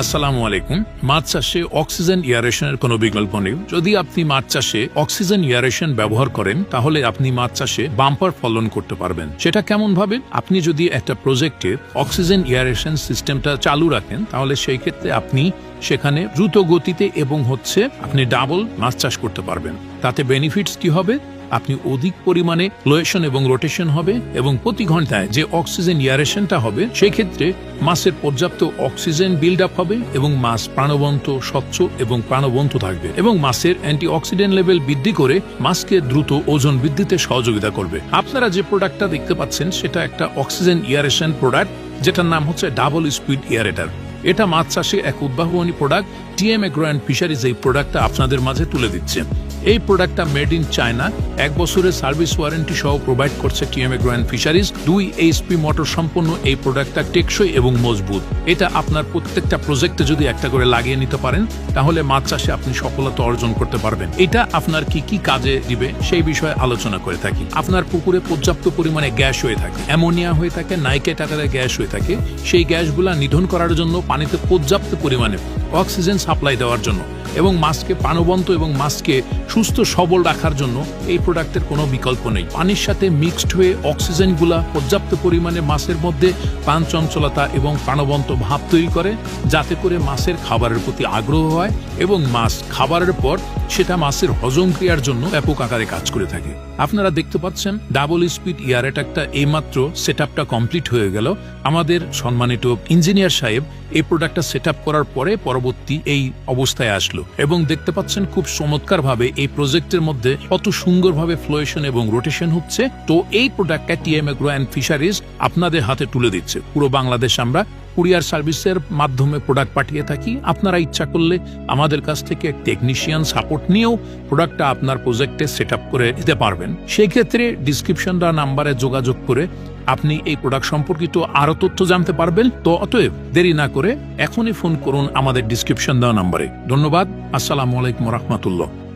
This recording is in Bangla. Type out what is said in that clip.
আসসালামু আলাইকুম। মাছ চাষে অক্সিজেন ইয়ারেশনের কোনো বিকল্প নেই। যদি আপনি মাছ চাষে অক্সিজেন ইয়ারেশন ব্যবহার করেন, তাহলে আপনি মাছ চাষে বাম্পার ফলন করতে পারবেন। সেটা কেমন ভাবে? আপনি যদি একটা প্রজেক্টে অক্সিজেন ইয়ারেশন সিস্টেমটা চালু রাখেন, তাহলে সেই ক্ষেত্রে আপনি সেখানে দ্রুত গতিতে এবং হচ্ছে আপনি ডাবল মাছ চাষ করতে পারবেন। তাতে বেনিফিটস কি হবে? আপনি অধিক পরিমাণে লোয়েশন এবং রোটেশন হবে এবং প্রতি ঘন্টায় যে অক্সিজেন ইয়ারেশনটা হবে সেই ক্ষেত্রে মাছের পর্যাপ্ত অক্সিজেন বিল্ড আপ হবে এবং মাছ প্রাণবন্ত, স্বচ্ছ এবং প্রাণবন্ত থাকবে এবং মাছের অ্যান্টিঅক্সিডেন্ট লেভেল বৃদ্ধি করে মাছকে দ্রুত ওজন বৃদ্ধিতে সহযোগিতা করবে। আপনারা যে প্রোডাক্টটা দেখতে পাচ্ছেন, সেটা একটা অক্সিজেন ইয়ারেশন প্রোডাক্ট যেটার নাম হচ্ছে ডাবল স্পিড ইয়ারেটার এটা মাছ চাষে এক উদ্ভাবনী product TM agro and fisheries এই প্রোডাক্টটা আপনাদের মাঝে তুলে দিচ্ছে। এই প্রোডাক্টটা মেড ইন চায়না এক বছরের সার্ভিস ওয়ারেন্টি সহ প্রোভাইড করছে টিএম এগ্রো অ্যান্ড ফিশারিজ দুই এইচপি মোটর সম্পন্ন এই প্রোডাক্টটা টেকসই এবং মজবুত। এটা আপনার প্রত্যেকটা প্রজেক্টে যদি একটা করে লাগিয়ে নিতে পারেন, তাহলে মাছ চাষে আপনি সফলতা অর্জন করতে পারবেন। এটা আপনার কি কি কাজে দিবে সেই বিষয়ে আলোচনা করে থাকি। আপনার পুকুরে পর্যাপ্ত পরিমাণে গ্যাস হয়ে থাকে, অ্যামোনিয়া হয়ে থাকে নাইকেট আকারে গ্যাস হয়ে থাকে। সেই গ্যাসগুলা নিধন করার জন্য পানিতে পর্যাপ্ত পরিমাণে অক্সিজেন সাপ্লাই দেওয়ার জন্য। এবং মাছকে প্রাণবন্ত এবং মাছকে সুস্থ, সবল রাখার জন্য এই প্রোডাক্টের কোনো বিকল্প নেই। পানির সাথে মিক্সড হয়ে অক্সিজেনগুলা পর্যাপ্ত পরিমাণে মাছের মধ্যে পান চঞ্চলতা এবং প্রাণবন্ত ভাব তৈরি করে, যাতে করে মাছের খাবারের প্রতি আগ্রহ হয় এবং মাছ খাবারের পর সেটা মাছের হজম ক্রিয়ার জন্য ব্যাপক আকারে কাজ করে থাকে। আপনারা দেখতে পাচ্ছেন, ডাবল স্পিড ইয়ার অ্যাটাকটা এইমাত্র সেট আপটা কমপ্লিট হয়ে গেল। আমাদের সম্মানিত ইঞ্জিনিয়ার সাহেব এই প্রোডাক্টটা সেট করার পরে পরবর্তী এই অবস্থায় আসলো। এবং দেখতে পাচ্ছেন খুব চমৎকার ভাবে এই প্রজেক্টের মধ্যে কত সুন্দর ভাবে ফ্লোয়েশন এবং রোটেশন হচ্ছে। তো এই প্রোডাক্টটা টিএমএ গ্রো অ্যান্ড ফিশারিজ আপনাদের হাতে তুলে দিচ্ছে। পুরো বাংলাদেশ আমরা কুরিয়ার সার্ভিসের মাধ্যমে প্রোডাক্ট পাঠিয়ে থাকি। আপনারা ইচ্ছা করলে আমাদের কাছ থেকে টেকনিশিয়ান সাপোর্ট নিয়েও প্রোডাক্টটা আপনার প্রজেক্টে সেট করে দিতে পারবেন। সেই ক্ষেত্রে বা নাম্বারে যোগাযোগ করে আপনি এই প্রোডাক্ট সম্পর্কিত আরও তথ্য জানতে পারবেন। তো অতএব দেরি না করে এখনই ফোন করুন আমাদের ডিসক্রিপশন দেওয়া নাম্বারে ধন্যবাদ। আসসালামু আলাইকুম রহমতুল্লাহ।